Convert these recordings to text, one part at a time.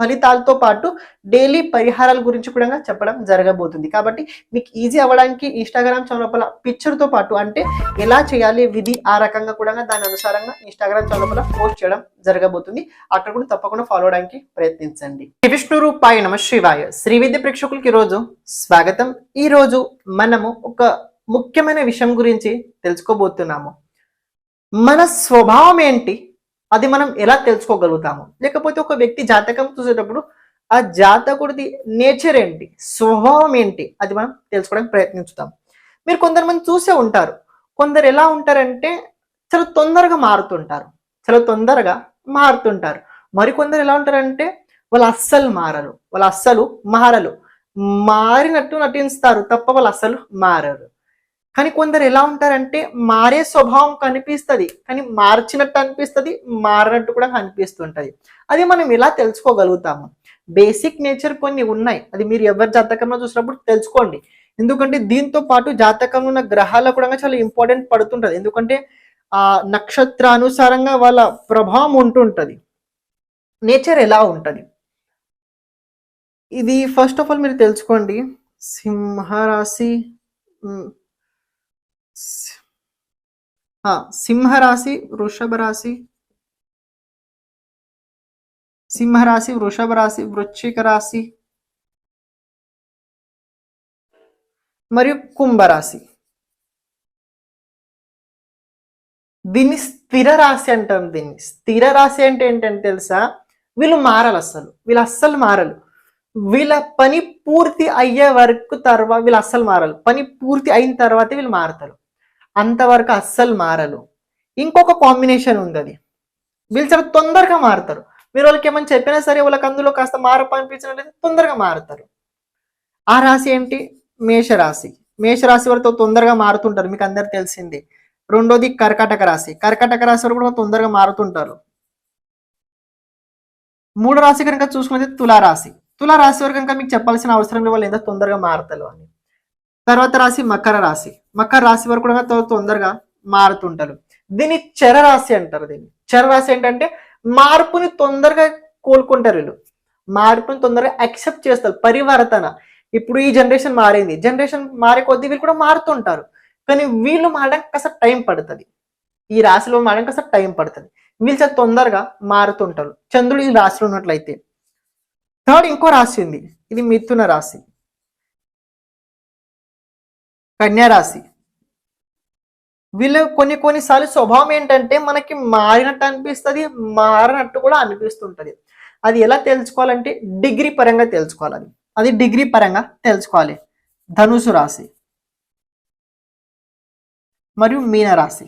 ఫలితాలతో పాటు డైలీ పరిహారాల గురించి కూడా చెప్పడం జరగబోతుంది. కాబట్టి మీకు ఈజీ అవ్వడానికి ఇన్స్టాగ్రామ్ ఛానల్ పిక్చర్తో పాటు అంటే ఎలా చేయాలి విధి ఆ రకంగా కూడా దాని అనుసారంగా ఇన్స్టాగ్రామ్ ఛానల్ పోస్ట్ చేయడం జరగబోతుంది. అక్కడ కూడా తప్పకుండా ఫాలో అవడానికి ప్రయత్నించండి. శ్రీ విష్ణు రూపాయ నమ శివాయ. శ్రీ విద్య ప్రేక్షకులకి ఈరోజు స్వాగతం. ఈ రోజు మనము ఒక ముఖ్యమైన విషయం గురించి తెలుసుకోబోతున్నాము. మన స్వభావం ఏంటి? అది మనం ఎలా తెలుసుకోగలుగుతాము? లేకపోతే ఒక వ్యక్తి జాతకం చూసేటప్పుడు ఆ జాతకుడిది నేచర్ ఏంటి? స్వభావం ఏంటి? అది మనం తెలుసుకోవడానికి ప్రయత్నించుతాం. మీరు కొందరు మంది చూసే ఉంటారు. కొందరు ఎలా ఉంటారంటే చాలా తొందరగా మారుతుంటారు. చాలా తొందరగా మారుతుంటారు. మరికొందరు ఎలా ఉంటారంటే వాళ్ళు అస్సలు మారరు. వాళ్ళు అస్సలు మారలు మారినట్టు నటిస్తారు తప్ప వాళ్ళు అస్సలు మారరు. కానీ కొందరు ఎలా ఉంటారంటే మారే స్వభావం కనిపిస్తుంది కానీ మార్చినట్టు అనిపిస్తుంది మారినట్టు కూడా కనిపిస్తుంటుంది అది మనం ఎలా తెలుసుకోగలుగుతాము? బేసిక్ నేచర్ కొన్ని ఉన్నాయి. అది మీరు ఎవరి జాతకంలో చూసినప్పుడు తెలుసుకోండి. ఎందుకంటే దీంతో పాటు జాతకంలో ఉన్న గ్రహాల కూడా చాలా ఇంపార్టెంట్ పడుతుంటుంది. ఎందుకంటే ఆ నక్షత్రానుసారంగా వాళ్ళ ప్రభావం ఉంటుంటుంది. నేచర్ ఎలా ఉంటుంది? ఇది ఫస్ట్ ఆఫ్ ఆల్ మీరు తెలుసుకోండి. సింహరాశి సింహరాశి వృషభ రాశి సింహరాశి వృషభ రాశి వృశ్చిక రాశి మరియు కుంభరాశి. దీన్ని స్థిర రాశి అంటాం దీన్ని. స్థిర రాశి అంటే ఏంటంటే తెలుసా? వీళ్ళు మారలు అస్సలు వీళ్ళు అస్సలు మారలు వీళ్ళ పని పూర్తి అయ్యే వరకు తర్వాత వీళ్ళు అస్సలు మారలు పని పూర్తి అయిన తర్వాత వీళ్ళు మారతారు. అంతవరకు అస్సలు మారలు ఇంకొక కాంబినేషన్ ఉంది అది వీళ్ళు చాలా తొందరగా మారుతారు. మీరు వాళ్ళకి ఏమైనా చెప్పినా సరే వాళ్ళకి అందులో కాస్త మార్పు అనిపించినట్లయితే తొందరగా మారుతారు. ఆ రాశి ఏంటి? మేషరాశి. మేషరాశి వారితో తొందరగా మారుతుంటారు. మీకు అందరు తెలిసింది. రెండోది కర్కాటక రాశి. కర్కాటక రాశి వారు కూడా తొందరగా మారుతుంటారు. మూడు రాశి కనుక చూసుకున్నది తులారాశి. తులారాశి వారు కనుక మీకు చెప్పాల్సిన అవసరం లేదు. వాళ్ళు ఎంత తొందరగా మారుతారు అని. తర్వాత రాశి మకర రాశి. మకర రాశి వారు కూడా తొందరగా మారుతుంటారు. దీన్ని చర రాశి అంటారు దీన్ని. చర రాశి ఏంటంటే మార్పుని తొందరగా కోలుకుంటారు వీళ్ళు. మార్పుని తొందరగా యాక్సెప్ట్ చేస్తారు. పరివర్తన. ఇప్పుడు ఈ జనరేషన్ మారింది. జనరేషన్ మారే కొద్దీ వీళ్ళు కూడా మారుతుంటారు. కానీ వీళ్ళు మారడానికి కాస్త టైం పడుతుంది. ఈ రాశిలో మారడానికి కాస్త టైం పడుతుంది. వీళ్ళు చాలా తొందరగా మారుతుంటారు. చంద్రుడు ఈ రాశిలో ఉన్నట్లయితే. థర్డ్ ఇంకో రాశి ఉంది. ఇది మిథున రాశి. కన్యారాశి. వీళ్ళు కొన్ని కొన్నిసార్లు స్వభావం ఏంటంటే మనకి మారినట్టు అనిపిస్తుంది మారినట్టు కూడా అనిపిస్తుంటది. అది ఎలా తెలుసుకోవాలంటే డిగ్రీ పరంగా తెలుసుకోవాలి అది. అది డిగ్రీ పరంగా తెలుసుకోవాలి. ధనుసు రాశి మరియు మీన రాశి.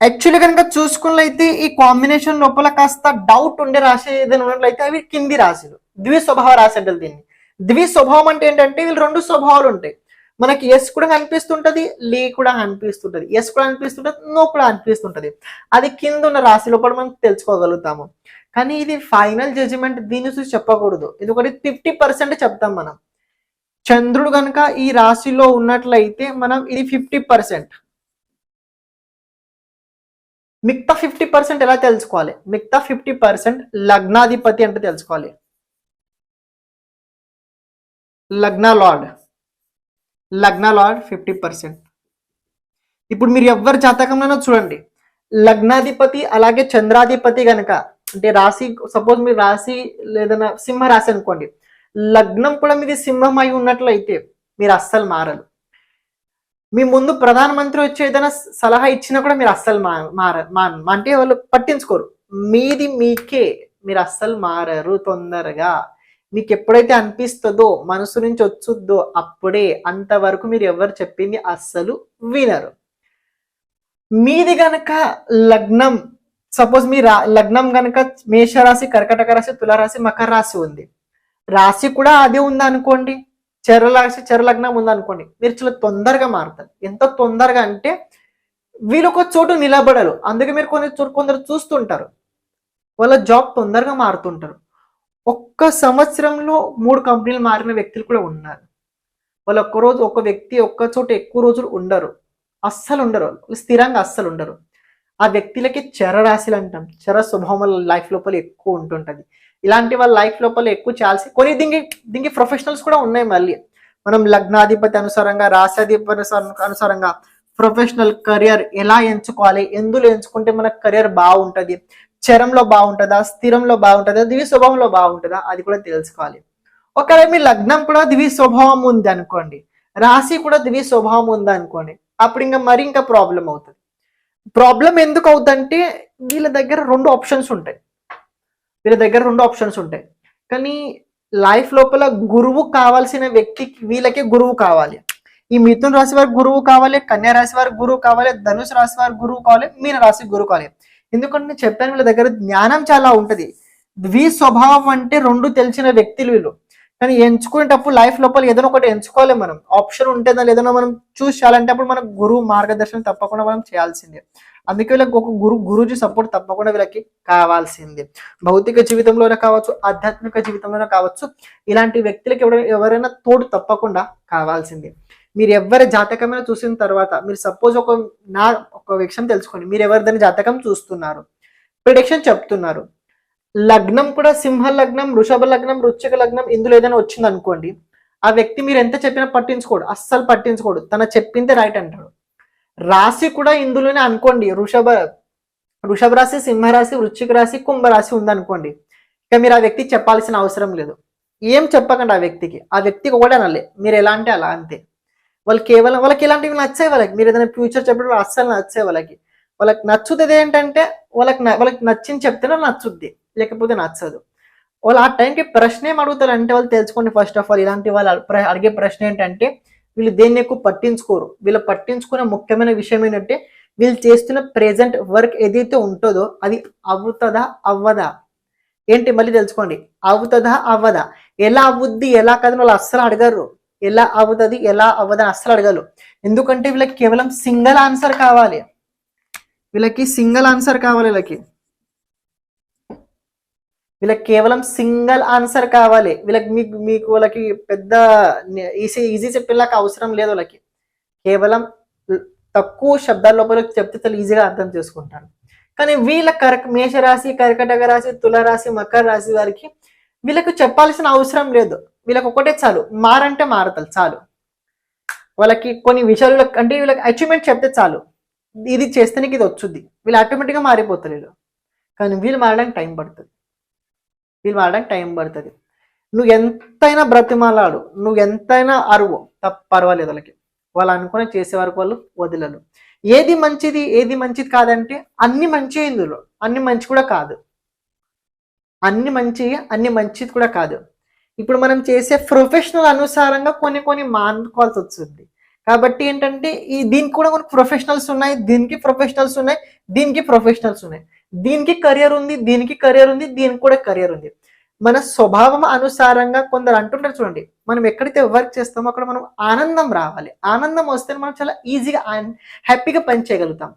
యాక్చువల్లీ కనుక చూసుకున్నట్లయితే ఈ కాంబినేషన్ లోపల కాస్త డౌట్ ఉండే రాశి ఏదైనా ఉన్నట్లయితే అవి కింది రాశులు. ద్వి స్వభావ రాశి అంటే దీన్ని. ద్వి స్వభావం అంటే ఏంటంటే వీళ్ళు రెండు స్వభావాలు ఉంటాయి. మనకి ఎస్ కూడా అనిపిస్తుంటది లే కూడా అనిపిస్తుంటది ఎస్ కూడా అనిపిస్తుంటది నో కూడా అనిపిస్తుంటది అది కింద ఉన్న రాశిలో కూడా మనం తెలుసుకోగలుగుతాము. కానీ ఇది ఫైనల్ జడ్జిమెంట్ దీని చూసి చెప్పకూడదు. ఎందుకంటే ఫిఫ్టీ పర్సెంట్ చెప్తాం మనం. చంద్రుడు కనుక ఈ రాశిలో ఉన్నట్లయితే మనం ఇది ఫిఫ్టీ పర్సెంట్ మిగతా ఫిఫ్టీ పర్సెంట్ ఎలా తెలుసుకోవాలి? మిగతా ఫిఫ్టీ పర్సెంట్ లగ్నాధిపతి అంటే తెలుసుకోవాలి. లగ్న లార్డ్. లగ్న లార్డ్ ఫిఫ్టీ పర్సెంట్. ఇప్పుడు మీరు ఎవరి జాతకంలోనో చూడండి. లగ్నాధిపతి అలాగే చంద్రాధిపతి గనక అంటే రాశి సపోజ్ మీరు రాశి లేదన్నా సింహ రాశి అనుకోండి. లగ్నం కూడా మీది సింహం అయి ఉన్నట్లయితే మీరు అస్సలు మారరు. మీ ముందు ప్రధానమంత్రి వచ్చి ఏదైనా సలహా ఇచ్చినా కూడా మీరు అస్సలు మా మార మా అంటే వాళ్ళు పట్టించుకోరు. మీది మీకే మీరు అస్సలు మారరు తొందరగా. మీకు ఎప్పుడైతే అనిపిస్తుందో మనసు నుంచి వచ్చుద్దో అప్పుడే అంతవరకు మీరు ఎవరు చెప్పింది అస్సలు వినరు. మీది గనక లగ్నం సపోజ్ మీ రా లగ్నం గనక మేషరాశి కర్కటక రాశి తులారాశి మకర రాశి ఉంది. రాశి కూడా అదే ఉంది అనుకోండి చెర రాశి చెర లగ్నం ఉంది అనుకోండి మీరు చాలా తొందరగా మారుతారు. ఎంత తొందరగా అంటే వీళ్ళు ఒక చోటు నిలబడరు. అందుకే మీరు కొన్ని కొందరు చూస్తుంటారు. వాళ్ళ జాబ్ తొందరగా మారుతుంటారు. ఒక్క సంవత్సరంలో మూడు కంపెనీలు మారిన వ్యక్తులు కూడా ఉన్నారు. వాళ్ళు ఒక్క రోజు ఒక వ్యక్తి ఒక్క చోట ఎక్కువ రోజులు ఉండరు. అస్సలు ఉండరు. వాళ్ళు స్థిరంగా అస్సలు ఉండరు. ఆ వ్యక్తులకి చరరాశులు అంటాం. చెర స్వభావం లైఫ్ లోపల ఎక్కువ ఉంటుంటది. ఇలాంటి వాళ్ళ లైఫ్ లోపల ఎక్కువ చేయాల్సి కొన్ని దీనికి దీనికి ప్రొఫెషనల్స్ కూడా ఉన్నాయి మళ్ళీ. మనం లగ్నాధిపతి అనుసారంగా రాశాధిపతి అనుసారంగా ప్రొఫెషనల్ కెరియర్ ఎలా ఎంచుకోవాలి? ఎందులో ఎంచుకుంటే మన కెరియర్ బాగుంటుంది? చరంలో బాగుంటుందా? స్థిరంలో బాగుంటుందా? దివి స్వభావంలో బాగుంటుందా? అది కూడా తెలుసుకోవాలి. ఒకవేళ మీ లగ్నం కూడా దివి స్వభావం ఉంది అనుకోండి రాశి కూడా దివి స్వభావం ఉంది అనుకోండి అప్పుడు ఇంకా మరి ఇంకా ప్రాబ్లం అవుతుంది. ప్రాబ్లం ఎందుకు అవుతుందంటే వీళ్ళ దగ్గర రెండు ఆప్షన్స్ ఉంటాయి. వీళ్ళ దగ్గర రెండు ఆప్షన్స్ ఉంటాయి. కానీ లైఫ్ లోపల గురువు కావాల్సిన వ్యక్తికి వీళ్ళకి గురువు కావాలి. ఈ మిథున రాశి వారికి గురువు కావాలి కన్యా రాశి వారికి గురువు కావాలి ధనుసు రాశి వారి గురువు కావాలి మీన రాశి గురువు కావాలి. ఎందుకంటే నేను చెప్పాను వీళ్ళ దగ్గర జ్ఞానం చాలా ఉంటుంది. ద్వి స్వభావం అంటే రెండు తెలిసిన వ్యక్తులు వీళ్ళు. కానీ ఎంచుకునేటప్పుడు లైఫ్ లోపల ఏదైనా ఒకటి ఎంచుకోవాలి మనం. ఆప్షన్ ఉంటుందా లేదన్నా మనం చూస్ చేయాలంటే అప్పుడు మన గురువు మార్గదర్శనం తప్పకుండా మనం చేయాల్సిందే. అందుకే వీళ్ళకి ఒక గురు గురుజీ సపోర్ట్ తప్పకుండా వీళ్ళకి కావాల్సిందే. భౌతిక జీవితంలోనే కావచ్చు ఆధ్యాత్మిక జీవితంలోనే కావచ్చు ఇలాంటి వ్యక్తులకి ఎవరైనా ఎవరైనా తోడు తప్పకుండా కావాల్సిందే. మీరు ఎవరి జాతకమైనా చూసిన తర్వాత మీరు సపోజ్ ఒక నా ఒక విషయం తెలుసుకోండి మీరు ఎవరిదైనా జాతకం చూస్తున్నారు? ప్రిడిక్షన్ చెప్తున్నారు. లగ్నం కూడా సింహ లగ్నం వృషభ లగ్నం వృశ్చిక లగ్నం ఇందులో ఏదైనా వచ్చింది అనుకోండి ఆ వ్యక్తి మీరు ఎంత చెప్పినా పట్టించుకోడు అస్సలు పట్టించుకోడు. తన చెప్పిందే రైట్ అంటాడు. రాశి కూడా ఇందులోనే అనుకోండి వృషభ వృషభ రాశి సింహరాశి వృశ్చిక రాశి కుంభరాశి ఉందనుకోండి ఇక మీరు ఆ వ్యక్తికి చెప్పాల్సిన అవసరం లేదు. ఏం చెప్పకండి ఆ వ్యక్తికి ఆ వ్యక్తికి ఒకటే అనలే మీరు ఎలా అంటే అలా అంతే. వాళ్ళు కేవలం వాళ్ళకి ఇలాంటివి నచ్చాయి వాళ్ళకి. మీరు ఏదైనా ఫ్యూచర్ చెప్పడం అస్సలు నచ్చాయి వాళ్ళకి. వాళ్ళకి నచ్చుతుంది ఏంటంటే వాళ్ళకి వాళ్ళకి నచ్చింది చెప్తేనే నచ్చుద్ది. లేకపోతే నచ్చదు. వాళ్ళు ఆ టైంకి ప్రశ్న ఏం అడుగుతారు అంటే వాళ్ళు తెలుసుకోండి ఫస్ట్ ఆఫ్ ఆల్ ఇలాంటి వాళ్ళు ప్ర- అడిగే ప్రశ్న ఏంటంటే వీళ్ళు దేన్ని ఎక్కువ పట్టించుకోరు. వీళ్ళు పట్టించుకునే ముఖ్యమైన విషయం ఏంటంటే వీళ్ళు చేస్తున్న ప్రెజెంట్ వర్క్ ఏదైతే ఉంటుందో అది అవుతుందా అవ్వదా? ఏంటి మళ్ళీ తెలుసుకోండి. అవుతుందా అవ్వదా? ఎలా అవ్వుద్ది ఎలా కాదని వాళ్ళు అస్సలు అడగరు. ఎలా అవుతుంది ఎలా అవ్వదని అస్సలు అడగలు ఎందుకంటే వీళ్ళకి కేవలం సింగిల్ ఆన్సర్ కావాలి. వీళ్ళకి సింగిల్ ఆన్సర్ కావాలి వీళ్ళకి. వీళ్ళకి కేవలం సింగిల్ ఆన్సర్ కావాలి. వీళ్ళకి మీకు మీకు వాళ్ళకి పెద్ద ఈజీ ఈజీ చెప్పేలాగా అవసరం లేదు వాళ్ళకి. కేవలం తక్కువ శబ్దాల లోపల చెప్తే చాలా ఈజీగా అర్థం చేసుకుంటారు కానీ వీళ్ళ కరక మేషరాశి కర్కటక రాశి తులరాశి మకర రాశి వారికి వీళ్ళకు చెప్పాల్సిన అవసరం లేదు. వీళ్ళకి ఒకటే చాలు. మారంటే మారతలు చాలు. వాళ్ళకి కొన్ని విషయాలు అంటే వీళ్ళకి అచీవ్మెంట్ చెప్తే చాలు. ఇది చేస్తే నీకు ఇది వచ్చుద్ది. వీళ్ళు ఆటోమేటిక్గా మారిపోతారు వీళ్ళు. కానీ వీళ్ళు మారడానికి టైం పడుతుంది. వీళ్ళు మారడానికి టైం పడుతుంది. నువ్వు ఎంతైనా బ్రతిమాలాడు నువ్వు ఎంతైనా అరువు తప్ప పర్వాలేదు వాళ్ళకి. వాళ్ళు అనుకునే చేసే వరకు వాళ్ళు వదిలరు. ఏది మంచిది ఏది మంచిది కాదంటే అన్ని మంచి ఇందులో. అన్ని మంచి కూడా కాదు. అన్ని మంచి అన్ని మంచిది కూడా కాదు. ఇప్పుడు మనం చేసే ప్రొఫెషనల్ అనుసారంగా కొన్ని కొన్ని మానుకోవాల్సి వస్తుంది. కాబట్టి ఏంటంటే ఈ దీనికి కూడా కొన్ని ప్రొఫెషనల్స్ ఉన్నాయి దీనికి ప్రొఫెషనల్స్ ఉన్నాయి దీనికి ప్రొఫెషనల్స్ ఉన్నాయి. దీనికి కెరియర్ ఉంది దీనికి కెరియర్ ఉంది దీనికి కూడా కెరియర్ ఉంది. మన స్వభావం అనుసారంగా కొందరు అంటుంటారు చూడండి మనం ఎక్కడైతే వర్క్ చేస్తామో అక్కడ మనం ఆనందం రావాలి. ఆనందం వస్తే మనం చాలా ఈజీగా హ్యాపీగా పని చేయగలుగుతాం.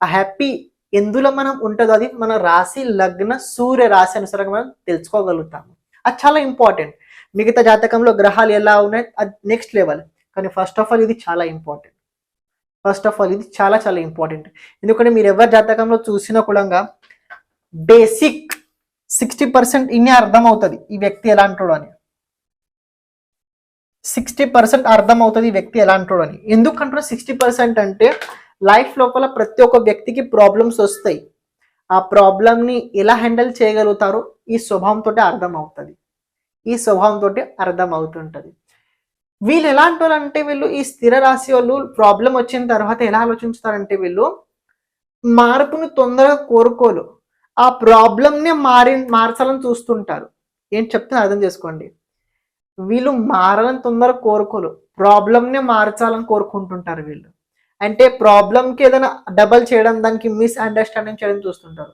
ఆ హ్యాపీ ఎందులో మనం ఉంటుందో అది మన రాశి లగ్న సూర్య రాశి అనుసారంగా మనం తెలుసుకోగలుగుతాము. అది చాలా ఇంపార్టెంట్ మిగతా జాతకంలో గ్రహాలు ఎలా ఉన్నాయి? అది నెక్స్ట్ లెవెల్ కానీ ఫస్ట్ ఆఫ్ ఆల్ ఇది చాలా ఇంపార్టెంట్ ఫస్ట్ ఆఫ్ ఆల్ ఇది చాలా చాలా ఇంపార్టెంట్ ఎందుకంటే మీరు ఎవరి జాతకంలో చూసినా కూడా బేసిక్ సిక్స్టీ పర్సెంట్ ఇన్ని అర్థమవుతుంది ఈ వ్యక్తి ఎలా అంటాడు అని. సిక్స్టీ పర్సెంట్ అర్థం అవుతుంది ఈ వ్యక్తి ఎలా అంటాడు అని. ఎందుకంటారు సిక్స్టీ పర్సెంట్ అంటే లైఫ్ లోపల ప్రతి ఒక్క వ్యక్తికి ప్రాబ్లమ్స్ వస్తాయి. ఆ ప్రాబ్లమ్ని ఎలా హ్యాండిల్ చేయగలుగుతారో ఈ స్వభావంతో అర్థం అవుతుంది ఈ స్వభావంతో అర్థం అవుతుంటది వీళ్ళు ఎలాంటి వాళ్ళు అంటే వీళ్ళు ఈ స్థిర రాశి వాళ్ళు ప్రాబ్లం వచ్చిన తర్వాత ఎలా ఆలోచించుతారంటే వీళ్ళు మార్పును తొందరగా కోరుకోలు ఆ ప్రాబ్లంనే మారి మార్చాలని చూస్తుంటారు. ఏం చెప్తే అర్థం చేసుకోండి. వీళ్ళు మారాలని తొందరగా కోరుకోలు ప్రాబ్లంనే మార్చాలని కోరుకుంటుంటారు వీళ్ళు. అంటే ప్రాబ్లంకి ఏదైనా డబల్ చేయడం దానికి మిస్అండర్స్టాండింగ్ చేయడం చూస్తుంటారు.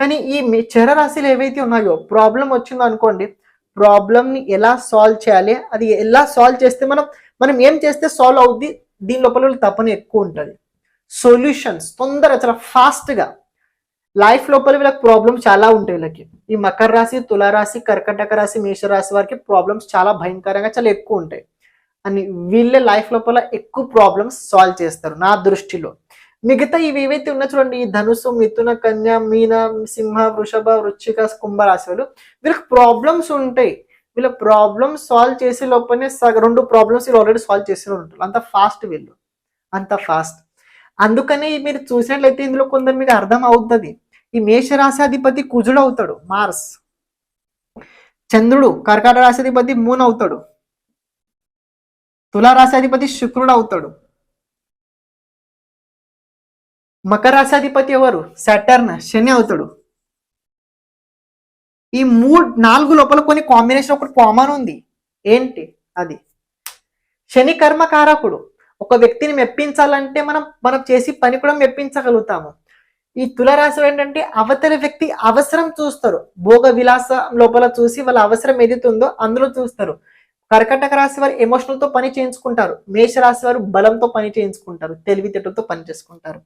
కానీ ఈ మీ- చర రాశులు ఏవైతే ఉన్నాయో ప్రాబ్లం వచ్చిందో అనుకోండి ప్రాబ్లమ్ని ఎలా సాల్వ్ చేయాలి? అది ఎలా సాల్వ్ చేస్తే మనం మనం ఏం చేస్తే సాల్వ్ అవుద్ది? దీని లోపల వీళ్ళ తపన ఎక్కువ ఉంటుంది. సొల్యూషన్స్ తొందర చాలా ఫాస్ట్గా లైఫ్ లోపల వీళ్ళకి ప్రాబ్లమ్స్ చాలా ఉంటాయి వీళ్ళకి. ఈ మకర రాశి తులారాశి కర్కటక రాశి మేషరాశి వారికి ప్రాబ్లమ్స్ చాలా భయంకరంగా చాలా ఎక్కువ ఉంటాయి. అని వీళ్ళే లైఫ్ లోపల ఎక్కువ ప్రాబ్లమ్స్ సాల్వ్ చేస్తారు నా దృష్టిలో. మిగతా ఇవి ఏవైతే ఉన్నా చూడండి ఈ ధనుసు మిథున కన్య మీన సింహ వృషభ వృచ్చిక కుంభ రాశులు వీళ్ళకి ప్రాబ్లమ్స్ ఉంటాయి. వీళ్ళ ప్రాబ్లమ్స్ సాల్వ్ చేసే లోపలనే సగ రెండు ప్రాబ్లమ్స్ వీళ్ళు ఆల్రెడీ సాల్వ్ చేసే ఉంటారు. అంత ఫాస్ట్ వీళ్ళు. అంత ఫాస్ట్ అందుకనే మీరు చూసినట్లయితే ఇందులో కొందరు మీకు అర్థం అవుతుంది. ఈ మేషరాశాధిపతి కుజుడు అవుతాడు మార్స్ చంద్రుడు కర్కాట రాశాధిపతి మూన్ అవుతాడు. తులా రాశాధిపతి శుక్రుడు అవుతాడు. మకరాశాధిపతి ఎవరు? సటర్న్ శని అవుతాడు. ఈ మూడు నాలుగు లోపల కొన్ని కాంబినేషన్ ఒకటి కామన్ ఉంది. ఏంటి? అది. శని కర్మకారకుడు ఒక వ్యక్తిని మెప్పించాలంటే మనం మనం చేసి పని కూడా మెప్పించగలుగుతాము. ఈ తులరాశి ఏంటంటే అవతల వ్యక్తి అవసరం చూస్తారు. భోగ విలాస లోపల చూసి వాళ్ళ అవసరం ఏదైతే ఉందో అందులో చూస్తారు. కర్కటక రాశి వారు ఎమోషనల్తో పని చేయించుకుంటారు. మేష రాశి వారు బలంతో పని చేయించుకుంటారు. తెలివితేటలతో పని చేసుకుంటారు.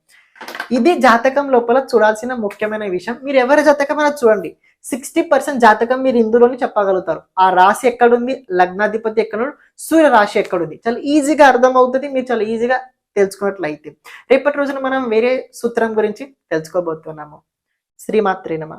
ఇది జాతకం లోపల చూడాల్సిన ముఖ్యమైన విషయం. మీరు ఎవరి జాతకమైనా చూడండి. సిక్స్టీ పర్సెంట్ జాతకం మీరు ఇందులోనే చెప్పగలుగుతారు. ఆ రాశి ఎక్కడుంది? లగ్నాధిపతి ఎక్కడ సూర్య రాశి ఎక్కడుంది? చాలా ఈజీగా అర్థం అవుతుంది మీరు చాలా ఈజీగా తెలుసుకున్నట్లయితే. రేపటి రోజున మనం వేరే సూత్రం గురించి తెలుసుకోబోతున్నాము. శ్రీమాత్రి నమ.